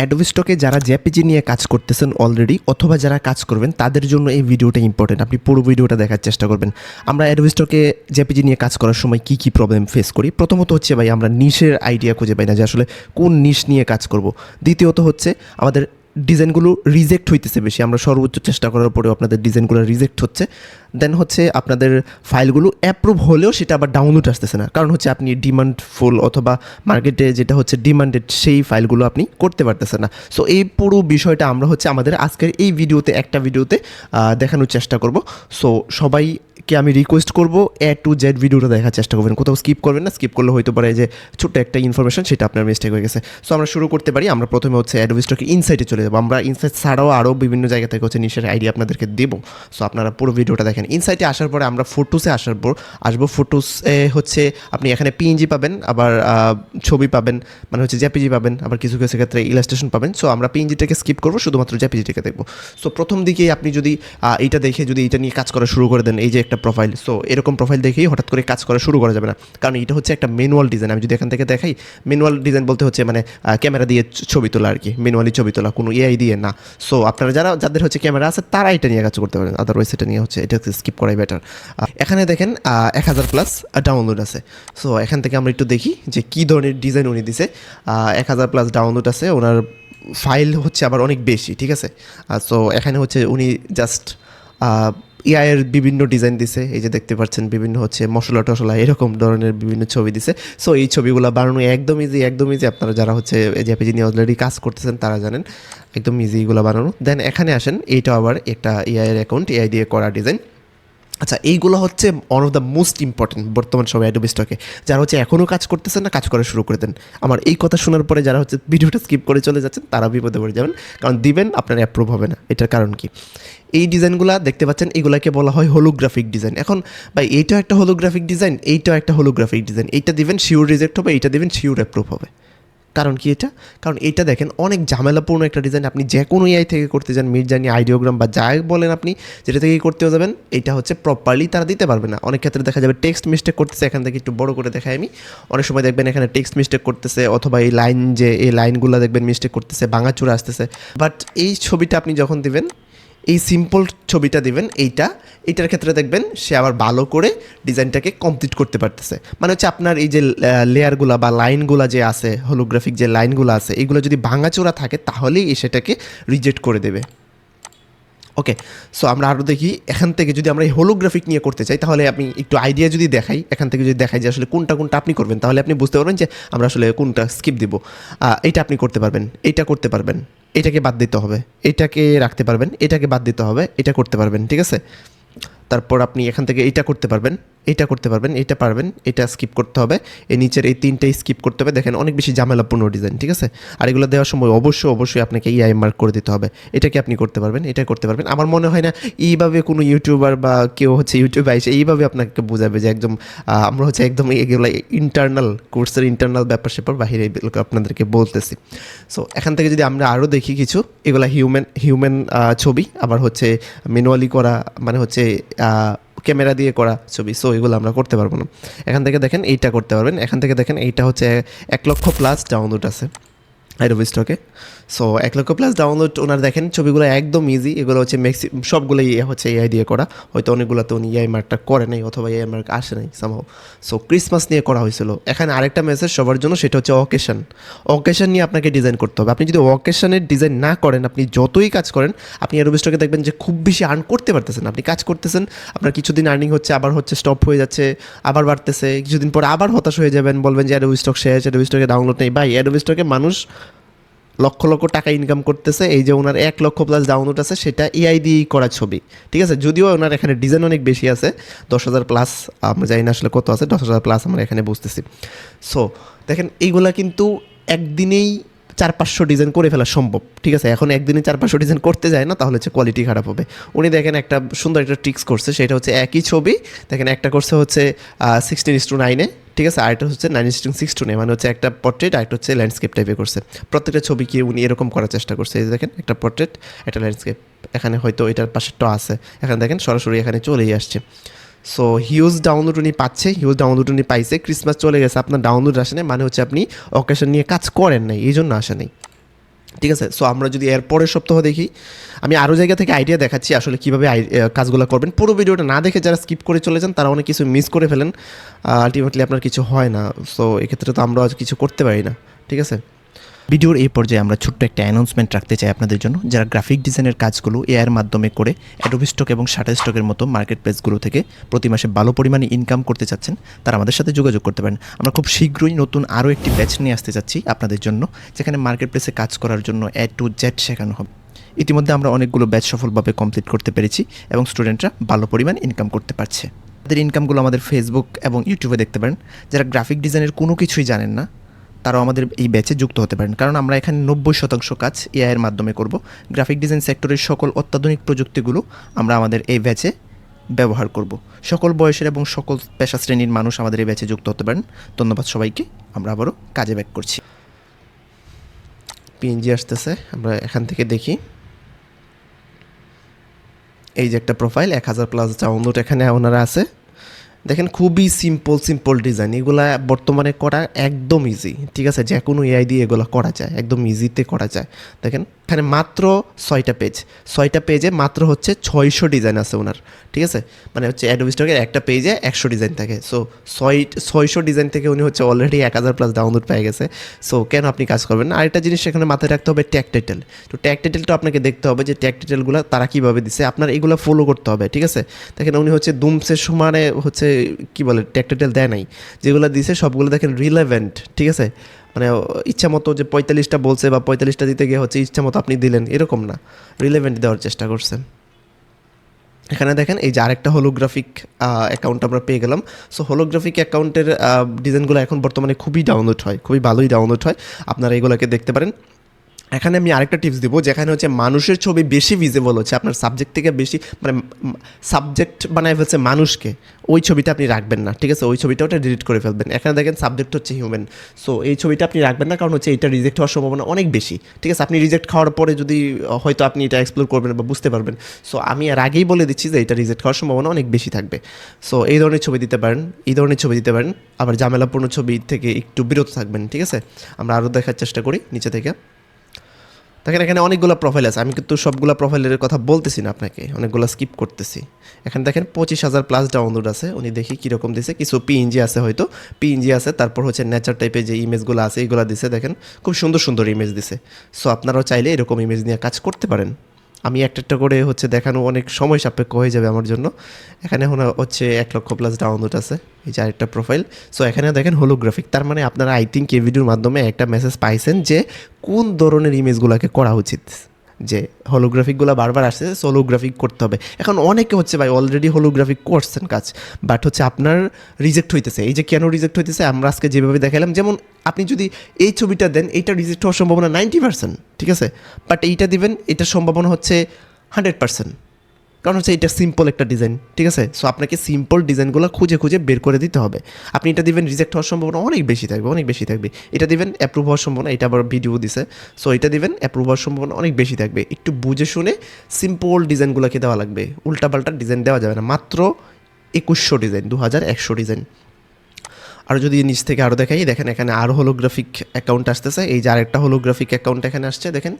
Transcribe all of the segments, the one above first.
Adobe স্টকে যারা JPG নিয়ে কাজ করতেছেন অলরেডি অথবা যারা কাজ করবেন, তাদের জন্য এই ভিডিওটা ইম্পর্টেন্ট আপনি পুরো ভিডিওটা দেখার চেষ্টা করবেন। আমরা অ্যাডোবি স্টকে জ্যাপিজি নিয়ে কাজ করার সময় কী কী প্রবলেম ফেস করি? প্রথমত হচ্ছে ভাই, আমরা নিশের আইডিয়া খুঁজে পাই না যে আসলে কোন নিশ নিয়ে কাজ করব। দ্বিতীয়ত হচ্ছে আমাদের ডিজাইনগুলো রিজেক্ট হইতেছে বেশি। আমরা সর্বোচ্চ চেষ্টা করার পরেও আপনাদের ডিজাইনগুলো রিজেক্ট হচ্ছে। দেন হচ্ছে আপনাদের ফাইলগুলো অ্যাপ্রুভ হলেও সেটা আবার ডাউনলোড আসতেছে না। কারণ হচ্ছে আপনি ডিমান্ড ফুল অথবা মার্কেটে যেটা হচ্ছে ডিমান্ডেড সেই ফাইলগুলো আপনি করতে পারতেছেন না। সো এই পুরো বিষয়টা আমরা হচ্ছে আমাদের আজকের এই ভিডিওতে, একটা ভিডিওতে দেখানোর চেষ্টা করব। সো সবাই কে আমি রিকোয়েস্ট করব এ টু জেড ভিডিওটা দেখার চেষ্টা করবেন। কোথাও স্কিপ করবেন না স্কিপ করলে হয়তো পারে যে ছোট্ট একটা ইনফরমেশন সেটা আপনার মিস্টেক হয়ে গেছে। সো আমরা শুরু করতে পারি, আমরা প্রথমে হচ্ছে অ্যাডোবি স্টকে ইনসাইটে চলে যাব। আমরা ইনসাইট ছাড়াও আরও বিভিন্ন জায়গা থেকে হচ্ছে নিশের আইডিয়া আপনাদেরকে দেবো। সো আপনারা পুরো ভিডিওটা দেখেন। ইনসাইটে আসার পরে আমরা ফটোসে আসার পর, আসব ফটোসে হচ্ছে আপনি এখানে পিএনজি পাবেন, আবার ছবি পাবেন মানে হচ্ছে জেপিজি পাবেন, আবার কিছু কিছু ক্ষেত্রে ইলাস্ট্রেশন পাবেন। সো আমরা পিএনজিটাকে স্কিপ করব, শুধুমাত্র জেপিজিটাকে দেখব। সো প্রথম দিকেই আপনি যদি এইটা দেখে যদি এটা নিয়ে কাজ করা শুরু করে দেন, এই যে একটা প্রোফাইল সো এরকম প্রোফাইল দেখেই হঠাৎ করে কাজ করা শুরু করা যাবে না। কারণ এটা হচ্ছে একটা ম্যানুয়াল ডিজাইন আমি যদি এখান থেকে দেখাই ম্যানুয়াল ডিজাইন বলতে হচ্ছে মানে ক্যামেরা দিয়ে ছবি তোলা আর কি। ম্যানুয়ালি ছবি তোলা, কোনো এআই দিয়ে না। সো আপনারা যারা, যাদের হচ্ছে ক্যামেরা আছে, তারা এটা নিয়ে কাজ করতে পারেন। আদারওয়াইজ এটা নিয়ে হচ্ছে, এটা স্কিপ করাই বেটার এখানে দেখেন এক হাজার প্লাস ডাউনলোড আছে। সো এখান থেকে আমরা একটু দেখি যে কী ধরনের ডিজাইন উনি দিছে। এক হাজার প্লাস ডাউনলোড আছে। ওনার ফাইল হচ্ছে আবার অনেক বেশি, ঠিক আছে? সো এখানে হচ্ছে উনি জাস্ট এআইয়ের বিভিন্ন ডিজাইন দিছে, এই যে দেখতে পাচ্ছেন, বিভিন্ন হচ্ছে মশলা টশলা, এরকম ধরনের বিভিন্ন ছবি দিছে। সো এই ছবিগুলো বানানো একদম ইজি একদম ইজি আপনারা যারা হচ্ছে জেপিজি নিয়ে অলরেডি কাজ করতেছেন, তারা জানেন, একদম ইজি এগুলো বানানো। দেন এখানে আসেন এইটা আবার একটা এআইয়ের অ্যাকাউন্ট এআই দিয়ে করা ডিজাইন আচ্ছা এইগুলো হচ্ছে one of the most important বর্তমান সময় অ্যাডোবি স্টকে যারা হচ্ছে এখনও কাজ করতেছেন না, কাজ করা শুরু করে দেন। আমার এই কথা শোনার পরে যারা হচ্ছে ভিডিওটা স্কিপ করে চলে যাচ্ছেন তারা বিপদে পড়ে যাবেন। কারণ দিবেন, আপনার অ্যাপ্রুভ হবে না। এটার কারণ কি? এই ডিজাইনগুলো দেখতে পাচ্ছেন, এগুলাকে বলা হয় হোলোগ্রাফিক ডিজাইন এখন ভাই এইটাও একটা হোলোগ্রাফিক ডিজাইন এইটাও একটা হোলোগ্রাফিক ডিজাইন এইটা দিবেন শিওর রিজেক্ট হবে, এইটা দিবেন শিওর অ্যাপ্রুভ হবে। কারণ কি এটা? কারণ এটা দেখেন, অনেক ঝামেলাপূর্ণ একটা ডিজাইন আপনি যে কোনো এআই থেকে করতে যান মির্জানি আইডিওগ্রাম বা যাই বলেন আপনি, যেটা থেকে করতেও যাবেন এটা হচ্ছে প্রপারলি তারা দিতে পারবে না। অনেক ক্ষেত্রে দেখা যাবে টেক্সট মিস্টেক করতেছে, এখান থেকে একটু বড় করে দেখাই আমি। অনেক সময় দেখবেন এখানে টেক্সট মিস্টেক করতেছে, অথবা এই লাইন যে, এই লাইনগুলো দেখবেন মিস্টেক করতেছে, ভাঙাচুরা আসতেছে। বাট এই ছবিটা আপনি যখন দিবেন এই সিম্পল ছবিটা দিবেন, এইটা। এইটার ক্ষেত্রে দেখবেন সে আবার ভালো করে ডিজাইনটাকে কমপ্লিট করতে পারতেছে। মানে হচ্ছে আপনার এই যে লেয়ারগুলো বা লাইনগুলো যে আছে হোলোগ্রাফিক যে লাইনগুলো আছে, এগুলো যদি ভাঙাচোরা থাকে, তাহলেই সেটাকে রিজেক্ট করে দেবে। ওকে সো আমরা আরও দেখি, এখান থেকে যদি আমরা এই হোলোগ্রাফিক নিয়ে করতে চাই, তাহলে আপনি একটু আইডিয়া যদি দেখাই, এখান থেকে যদি দেখাই যে আসলে কোনটা কোনটা আপনি করবেন, তাহলে আপনি বুঝতে পারবেন যে আমরা আসলে কোনটা স্কিপ দিব। এইটা আপনি করতে পারবেন, এইটা করতে পারবেন। এটাকে বাদ দিতে হবে। এটাকে রাখতে পারবেন, এটাকে বাদ দিতে হবে, এটা করতে পারবেন, ঠিক আছে? তারপর আপনি এখান থেকে এটা করতে পারবেন। এইটা করতে পারবেন, এটা পারবেন, এটা স্কিপ করতে হবে। এই নিচের এই তিনটেই স্কিপ করতে হবে। দেখেন, অনেক বেশি ঝামেলাপূর্ণ ডিজাইন ঠিক আছে? আর এগুলো দেওয়ার সময় অবশ্যই অবশ্যই আপনাকে ইআই মার্ক করে দিতে হবে। এটাকে আপনি করতে পারবেন, এটা করতে পারবেন। আমার মনে হয় না, এইভাবে কোনো ইউটিউবার বা কেউ হচ্ছে ইউটিউবে এসে এইভাবে আপনাকে বোঝাবে যে একদম আমরা হচ্ছে একদম এগুলো ইন্টারনাল কোর্সের ইন্টারনাল ব্যাপার স্যাপার বাহিরে আপনাদেরকে বলতেছি। সো এখান থেকে যদি আমরা আরও দেখি কিছু, এগুলো হিউম্যান হিউম্যান ছবি, আবার হচ্ছে ম্যানুয়ালি করা মানে হচ্ছে ক্যামেরা দিয়ে করা ছবি সো এগুলো আমরা করতে পারব না। এখান থেকে দেখেন এইটা করতে পারবেন। এখান থেকে দেখেন এইটা হচ্ছে এক লক্ষ প্লাস ডাউনলোড আছে। অ্যাডোবি স্টকে সো এক লক্ষ প্লাস ডাউনলোড ওনার দেখেন, ছবিগুলো একদম ইজি এগুলো হচ্ছে ম্যাক্সি সবগুলো ইয়ে হচ্ছে এআই দিয়ে করা। হয়তো অনেকগুলোতে উনি ইআই মার্কটা করে নাই অথবা এআই মার্ক আসে নাই সামহাও সো ক্রিসমাস নিয়ে করা হয়েছিল। এখানে আরেকটা মেসেজ সবার জন্য, সেটা হচ্ছে অকেশন অকেশন নিয়ে আপনাকে ডিজাইন করতে হবে। আপনি যদি অকেশনের ডিজাইন না করেন, আপনি যতই কাজ করেন, আপনি অ্যাডোবি স্টকে দেখবেন যে খুব বেশি আর্ন করতে পারতেছেন। আপনি কাজ করতেছেন, আপনার কিছুদিন আর্নিং হচ্ছে, আবার হচ্ছে স্টপ হয়ে যাচ্ছে, আবার বাড়তেছে, কিছুদিন পরে আবার হতাশ হয়ে যাবেন, বলবেন যে অ্যাডোবি স্টক শেষ অ্যাডোবি স্টকে ডাউনলোড নেই। ভাই অ্যাডোবি স্টকে মানুষ লক্ষ লক্ষ টাকা ইনকাম করতেছে, এই যে ওনার এক লক্ষ প্লাস ডাউনলোড আছে, সেটা এআই দিয়েই করা ছবি। ঠিক আছে? যদিও ওনার এখানে ডিজাইন অনেক বেশি আছে, দশ হাজার প্লাস আমরা জানি না আসলে কত আছে, দশ হাজার প্লাস আমরা এখানে বুঝতেছি। সো দেখেন, এইগুলা কিন্তু একদিনেই চার পাঁচশো ডিজাইন করে ফেলা সম্ভব। ঠিক আছে? এখন একদিনে চার পাঁচশো ডিজাইন করতে যায় না, তাহলে হচ্ছে কোয়ালিটি খারাপ হবে। উনি দেখেন একটা সুন্দর একটা ট্রিক্স করছে, সেটা হচ্ছে একই ছবি। দেখেন, একটা করছে হচ্ছে সিক্সটিন ইস টু নাইনে ঠিক আছে, আরেকটা হচ্ছে নাইন সিক্স টু মানে হচ্ছে একটা পোর্ট্রেট আরেকটা হচ্ছে ল্যান্ডস্কেপ টাইপে করছে। প্রত্যেকটা ছবিকে উনি এরকম করার চেষ্টা করছে? এই দেখেন, একটা পোর্ট্রেট একটা ল্যান্ডস্কেপ এখানে হয়তো এটার পাশে ট আছে। এখানে দেখেন, সরাসরি এখানে চলেই আসছে। সো হিউজ ডাউনলোড উনি পাচ্ছে হিউজ ডাউনলোড উনি পাইছে। ক্রিসমাস চলে গেছে, আপনার ডাউনলোড আসে মানে হচ্ছে আপনি অকেশন নিয়ে কাজ করেন নাই, এই জন্য আসে নাই। ঠিক আছে? সো আমরা যদি এর পরের সপ্তাহ দেখি, আমি আরও জায়গা থেকে আইডিয়া দেখাচ্ছি আসলে কীভাবে কাজগুলো করবেন। পুরো ভিডিওটা না দেখে যারা স্কিপ করে চলে যান, তারা অনেক কিছু মিস করে ফেলেন। আলটিমেটলি আপনার কিছু হয় না। সো এক্ষেত্রে তো আমরা কিছু করতে পারি না। ঠিক আছে? ভিডিওর এই পর্যায়ে আমরা ছোট্ট একটা অ্যানাউন্সমেন্ট রাখতে চাই আপনাদের জন্য। যারা গ্রাফিক ডিজাইনের কাজগুলো এআইয়ের মাধ্যমে করে অ্যাডোবি স্টক এবং শাটার স্টকের মতো মার্কেট প্লেসগুলো থেকে প্রতি মাসে ভালো পরিমাণে ইনকাম করতে চাচ্ছেন, তারা আমাদের সাথে যোগাযোগ করতে পারেন। আমরা খুব শীঘ্রই নতুন আরও একটি ব্যাচ নিয়ে আসতে চাচ্ছি আপনাদের জন্য, যেখানে মার্কেট প্লেসে কাজ করার জন্য এ টু জেড শেখানো হবে। ইতিমধ্যে আমরা অনেকগুলো ব্যাচ সফলভাবে কমপ্লিট করতে পেরেছি এবং স্টুডেন্টরা ভালো পরিমাণ ইনকাম করতে পারছে। তাদের ইনকামগুলো আমাদের ফেসবুক এবং ইউটিউবে দেখতে পারেন। যারা গ্রাফিক ডিজাইনের কোনো কিছুই জানেন না তারাও আমাদের এই ব্যাচে যুক্ত হতে পারেন। কারণ আমরা এখানে নব্বই শতাংশ কাজ এআইয়ের মাধ্যমে করব। গ্রাফিক ডিজাইন সেক্টরের সকল অত্যাধুনিক প্রযুক্তিগুলো আমরা আমাদের এই ব্যাচে ব্যবহার করব। সকল বয়সের এবং সকল পেশা শ্রেণির মানুষ আমাদের এই ব্যাচে যুক্ত হতে পারেন। ধন্যবাদ সবাইকে। আমরা আবারও কাজে ব্যাক করছি। পিএনজি আসতেছে। আমরা এখান থেকে দেখি। এই যে একটা প্রোফাইল এক হাজার প্লাস ডাউনলোড এখানে ওনারা আছে। দেখেন খুবই সিম্পল সিম্পল ডিজাইন এগুলা বর্তমানে করা একদম ইজি ঠিক আছে? যে কোনো এআই দিয়ে এগুলো করা যায়, একদম ইজিতে করা যায়। দেখেন এখানে মাত্র ছয়টা পেজ ছয়টা পেজে মাত্র হচ্ছে ছয়শো ডিজাইন আছে ওনার, ঠিক আছে? মানে হচ্ছে অ্যাডোবি স্টকের একটা পেজে একশো ডিজাইন থাকে। সো ছয়, ছয়শো ডিজাইন থেকে উনি হচ্ছে অলরেডি এক হাজার প্লাস ডাউনলোড পেয়ে গেছে। সো কেন আপনি কাজ করবেন না? আরেকটা জিনিস সেখানে মাথায় রাখতে হবে ট্যাগ টাইটেল তো ট্যাগ টাইটেলটা আপনাকে দেখতে হবে যে ট্যাগ টাইটেলগুলো তারা কীভাবে দিছে। আপনার এগুলো ফলো করতে হবে, ঠিক আছে? দেখেন উনি হচ্ছে দুমসের সমানে হচ্ছে কি বলে ট্যাগ টাইটেল দেয় নাই। যেগুলো দিছে সবগুলো দেখেন রিলেভেন্ট ঠিক আছে? মানে ইচ্ছা মতো যে পঁয়তাল্লিশটা বলছে বা পঁয়তাল্লিশটা দিতে গিয়ে হচ্ছে ইচ্ছা মতো আপনি দিলেন, এরকম না। রিলেভেন্ট দেওয়ার চেষ্টা করছেন। এখানে দেখেন, এই যে আরেকটা হোলোগ্রাফিক অ্যাকাউন্ট আমরা পেয়ে গেলাম। সো হোলোগ্রাফিক অ্যাকাউন্টের ডিজাইনগুলো এখন বর্তমানে খুবই ডাউনলোড হয়, খুবই ভালোই ডাউনলোড হয়। আপনারা এগুলোকে দেখতে পারেন। এখানে আমি আরেকটা টিপস দিব, যেখানে হচ্ছে মানুষের ছবি বেশি ভিজিবল হচ্ছে, আপনার সাবজেক্ট থেকে বেশি মানে সাবজেক্ট বানায় ফেলছে মানুষকে, ওই ছবিটা আপনি রাখবেন না, ঠিক আছে? ওই ছবিটা ওটা ডিলিট করে ফেলবেন। এখানে দেখেন সাবজেক্ট হচ্ছে হিউম্যান সো এই ছবিটা আপনি রাখবেন না, কারণ হচ্ছে এটা রিজেক্ট হওয়ার সম্ভাবনা অনেক বেশি, ঠিক আছে? আপনি রিজেক্ট খাওয়ার পরে যদি হয়তো আপনি এটা এক্সপ্লোর করবেন বা বুঝতে পারবেন সো আমি আর আগেই বলে দিচ্ছি যে এটা রিজেক্ট হওয়ার সম্ভাবনা অনেক বেশি থাকবে সো এই ধরনের ছবি দিতে পারেন, এই ধরনের ছবি দিতে পারেন, আবার ঝামেলাপূর্ণ ছবি থেকে একটু বিরত থাকবেন, ঠিক আছে? আমরা আরও দেখার চেষ্টা করি, নিচে থেকে। দেখেন, এখানে অনেকগুলো প্রোফাইল আছে। আমি কিন্তু সবগুলো প্রোফাইলের কথা বলতেছি না আপনাকে, অনেকগুলো স্কিপ করতেছি। এখানে দেখেন, পঁচিশ হাজার প্লাস ডাউনলোড আছে। উনি দেখি কীরকম দিছে। কিছু পিএনজি আছে হয়তো। পিএনজি আছে, তারপর হচ্ছে নেচার টাইপের যে ইমেজগুলো আছে এইগুলো দিছে। দেখেন, খুব সুন্দর সুন্দর ইমেজ দিছে। সো আপনারাও চাইলে এরকম ইমেজ নিয়ে কাজ করতে পারেন। আমি একটা একটা করে হচ্ছে দেখানো অনেক সময় সাপেক্ষ হয়ে যাবে আমার জন্য। এখানে এখন হচ্ছে এক লক্ষ প্লাস ডাউনলোড আছে, এই যে আরেকটা প্রোফাইল সো এখানে দেখেন হোলোগ্রাফিক তার মানে আপনারা আই থিঙ্ক এই ভিডিওর মাধ্যমে একটা মেসেজ পাইছেন যে কোন ধরনের ইমেজগুলোকে করা উচিত। যে হলোগ্রাফিকগুলো বারবার আসছে সোলোগ্রাফিক করতে হবে। এখন অনেকে হচ্ছে ভাই অলরেডি হোলোগ্রাফিক করছেন কাজ বাট হচ্ছে আপনার রিজেক্ট হইতেছে। এই যে কেন রিজেক্ট হইতেছে, আমরা আজকে যেভাবে দেখালাম যেমন আপনি যদি এই ছবিটা দেন, এইটা রিজেক্ট হওয়ার সম্ভাবনা নাইনটি পার্সেন্ট ঠিক আছে? বাট এইটা দিবেন, এটার সম্ভাবনা হচ্ছে হান্ড্রেড পার্সেন্ট কারণ হচ্ছে এটা সিম্পল একটা ডিজাইন ঠিক আছে? সো আপনাকে সিম্পল ডিজাইনগুলো খুঁজে খুঁজে বের করে দিতে হবে। আপনি এটা দেবেন রিজেক্ট হওয়ার সম্ভাবনা অনেক বেশি থাকবে, অনেক বেশি থাকবে। এটা দেবেন অ্যাপ্রুভ হওয়ার সম্ভাবনা, এটা আবার ভিডিও দিছে। সো এটা দেবেন অ্যাপ্রুভ হওয়ার সম্ভাবনা অনেক বেশি থাকবে। একটু বুঝে শুনে সিম্পল ডিজাইনগুলোকে দেওয়া লাগবে। উল্টাপাল্টা ডিজাইন দেওয়া যাবে না। মাত্র একুশশো ডিজাইন দু হাজার একশো ডিজাইন আর যদি নিচ থেকে আরও দেখাই, দেখেন এখানে আরও হোলোগ্রাফিক অ্যাকাউন্ট আসতেছে। এই যে আরেকটা হোলোগ্রাফিক অ্যাকাউন্ট এখানে আসছে, দেখেন।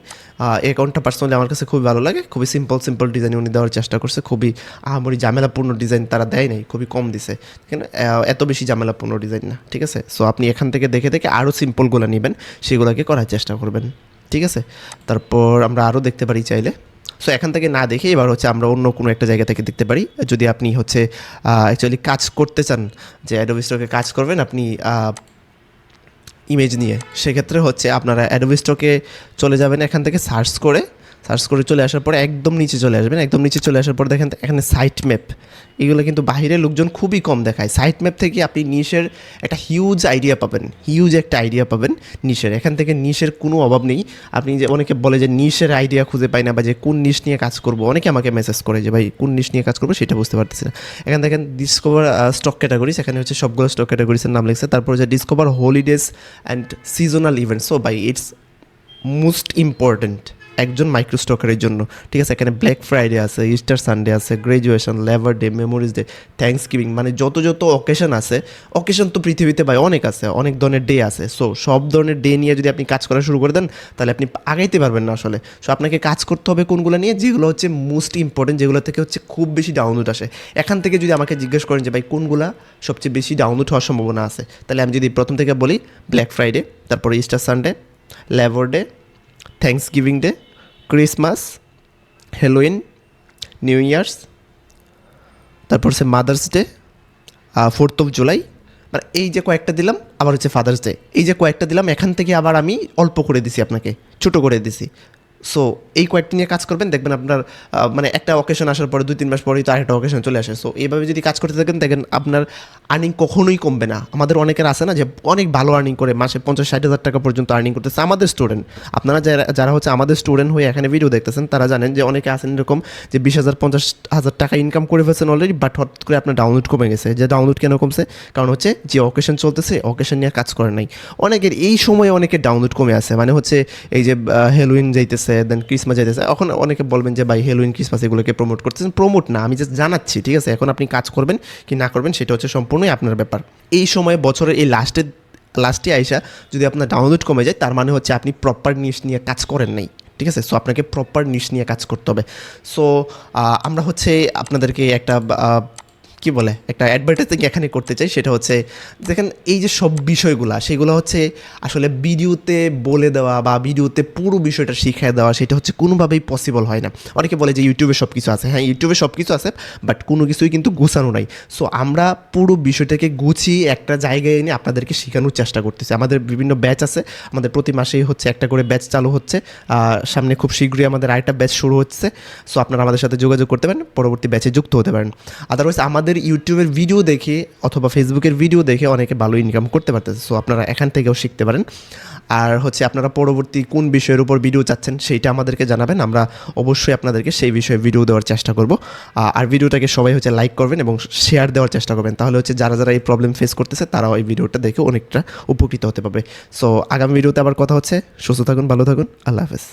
এই অ্যাকাউন্টটা পার্সোনালি আমার কাছে খুবই ভালো লাগে। খুবই সিম্পল সিম্পল ডিজাইন উনি দেওয়ার চেষ্টা করছে। খুবই, আহামরি ঝামেলাপূর্ণ ডিজাইন তারা দেয় নাই, খুবই কম দিছে। দেখেন এত বেশি ঝামেলাপূর্ণ ডিজাইন না, ঠিক আছে? সো আপনি এখান থেকে দেখে দেখে আরও সিম্পলগুলো নেবেন, সেগুলোকে করার চেষ্টা করবেন, ঠিক আছে? তারপর আমরা আরও দেখতে পারি চাইলে। সো এখান থেকে না দেখে এবার হচ্ছে আমরা অন্য কোনো একটা জায়গা থেকে দেখতে পারি। যদি আপনি হচ্ছে অ্যাকচুয়ালি কাজ করতে চান, যে অ্যাডোবি স্টকে কাজ করবেন, আপনি ইমেজ নিয়ে, সেক্ষেত্রে হচ্ছে আপনারা অ্যাডোবি স্টকে চলে যাবেন এখান থেকে সার্চ করে। সার্চ করে চলে আসার পরে একদম নিচে চলে আসবেন, একদম নিচে চলে আসার পর দেখেন এখানে সাইট ম্যাপ এগুলো কিন্তু বাহিরে লোকজন খুবই কম দেখায়। সাইট ম্যাপ থেকে আপনি নিশের একটা হিউজ আইডিয়া পাবেন। হিউজ একটা আইডিয়া পাবেন নিশের এখান থেকে নিশের কোনো অভাব নেই। আপনি যে অনেকে বলে যে নিশের আইডিয়া খুঁজে পাই না বা যে কোন নিশ নিয়ে কাজ করব, অনেকে আমাকে মেসেজ করে যে, ভাই, কোন নিশ নিয়ে কাজ করব সেটা বুঝতে পারতেছি না। এখান থেকে ডিসকভার স্টক ক্যাটাগরিজ এখানে হচ্ছে সবগুলো স্টক ক্যাটাগরিজের নাম লিখছে। তারপর হচ্ছে discover holidays and seasonal event so by it's most important একজন মাইক্রো মাইক্রোস্টকারের জন্য। ঠিক আছে, এখানে ব্ল্যাক ফ্রাইডে আছে ইস্টার সানডে আছে graduation labour day memories day thanksgiving মানে যত যত অকেশন আছে অকেশন তো পৃথিবীতে ভাই অনেক আছে, অনেক ধরনের ডে আছে। সো সব ধরনের ডে নিয়ে যদি আপনি কাজ করা শুরু করে দেন, তাহলে আপনি আগাইতে পারবেন না আসলে। সো আপনাকে কাজ করতে হবে কোনগুলো নিয়ে? যেগুলো হচ্ছে মোস্ট ইম্পর্টেন্ট যেগুলো থেকে হচ্ছে খুব বেশি ডাউনলোড আসে। এখান থেকে যদি আমাকে জিজ্ঞেস করেন যে, ভাই, কোনগুলা সবচেয়ে বেশি ডাউনলোড হওয়ার সম্ভাবনা আছে? তাহলে আমি যদি প্রথম থেকে বলি ব্ল্যাক ফ্রাইডে তারপরে Easter Sunday labour day thanksgiving day Christmas Halloween new year's তারপর হচ্ছে mother's day fourth of July মানে এই যে কয়েকটা দিলাম, আবার হচ্ছে ফাদার্স ডে এই যে কয়েকটা দিলাম, এখান থেকে আবার আমি অল্প করে দিছি আপনাকে, ছোটো করে দিছি। সো এই কয়েকটি নিয়ে কাজ করবেন, দেখবেন আপনার মানে একটা অকেশন আসার পরে দুই, তিন মাস পরেই তো আরেকটা অকেশন চলে আসে। সো এইভাবে যদি কাজ করতে থাকেন, দেখেন আপনার আর্নিং কখনোই কমবে না। আমাদের অনেকের আছে না যে, অনেক ভালো আর্নিং করে মাসে পঞ্চাশ, ষাট হাজার টাকা পর্যন্ত আর্নিং করতেছে আমাদের স্টুডেন্ট আপনারা যারা যারা হচ্ছে আমাদের স্টুডেন্ট হয়ে এখানে ভিডিও দেখতেছেন, তারা জানেন যে, অনেকে আছেন এরকম যে, বিশ হাজার, পঞ্চাশ হাজার টাকা ইনকাম করে ফেলছেন অলরেডি বাট হঠাৎ করে আপনার ডাউনলোড কমে গেছে। যে ডাউনলোড কেন কমছে? কারণ হচ্ছে যে অকেশন চলতেছে অকেশন নিয়ে কাজ করে নাই। অনেকের এই সময়ে অনেকের ডাউনলোড কমে আছে। মানে হচ্ছে এই যে হেলোইন যাইতেছে দেন ক্রিসমাস যাইতেছে। এখন অনেকে বলবেন যে, ভাই হেলোইন ক্রিসমাস এগুলোকে প্রমোট করতেছেন। প্রমোট না, আমি জাস্ট জানাচ্ছি, ঠিক আছে? এখন আপনি কাজ করবেন কি না করবেন, সেটা হচ্ছে সম্পূর্ণই আপনার ব্যাপার। এই সময়ে বছরের এই লাস্টের লাস্টে আইসা যদি আপনার ডাউনলোড কমে যায়, তার মানে হচ্ছে আপনি প্রপার নিউজ নিয়ে কাজ করেন নাই, ঠিক আছে? সো আপনাকে প্রপার নিউজ নিয়ে কাজ করতে হবে। সো আমরা হচ্ছে আপনাদেরকে একটা কি বলে, একটা অ্যাডভার্টাইজিং এখানে করতে চাই, সেটা হচ্ছে, দেখেন এই যে সব বিষয়গুলো, সেগুলো হচ্ছে আসলে ভিডিওতে বলে দেওয়া বা ভিডিওতে পুরো বিষয়টা শিখিয়ে দেওয়া, সেটা হচ্ছে কোনোভাবেই পসিবল হয় না। অনেকে বলে যে ইউটিউবে সব কিছু আছে। হ্যাঁ ইউটিউবে সব কিছু আছে বাট কোনো কিছুই কিন্তু গুছানো নাই। সো আমরা পুরো বিষয়টাকে গুছিয়ে একটা জায়গায় এনে আপনাদেরকে শেখানোর চেষ্টা করতেছি। আমাদের বিভিন্ন ব্যাচ আছে, আমাদের প্রতি মাসেই হচ্ছে একটা করে ব্যাচ চালু হচ্ছে। সামনে খুব শীঘ্রই আমাদের আরেকটা ব্যাচ শুরু হচ্ছে। সো আপনারা আমাদের সাথে যোগাযোগ করতে পারেন, পরবর্তী ব্যাচে যুক্ত হতে পারেন। আদারওয়াইজ আমাদের ইউটিউবের ভিডিও দেখে অথবা ফেসবুকের ভিডিও দেখে অনেকে ভালো ইনকাম করতে পারতেছে। সো আপনারা এখান থেকেও শিখতে পারেন। আর হচ্ছে আপনারা পরবর্তী কোন বিষয়ের উপর ভিডিও চাচ্ছেন সেইটা আমাদেরকে জানাবেন। আমরা অবশ্যই আপনাদেরকে সেই বিষয়ে ভিডিও দেওয়ার চেষ্টা করব। আর ভিডিওটাকে সবাই হচ্ছে লাইক করবেন এবং শেয়ার দেওয়ার চেষ্টা করবেন। তাহলে হচ্ছে যারা যারা এই প্রবলেম ফেস করতেছে, তারাও এই ভিডিওটা দেখে অনেকটা উপকৃত হতে পারবে সো আগামী ভিডিওতে আবার কথা হচ্ছে। সুস্থ থাকুন, ভালো থাকুন। আল্লাহ হাফেজ।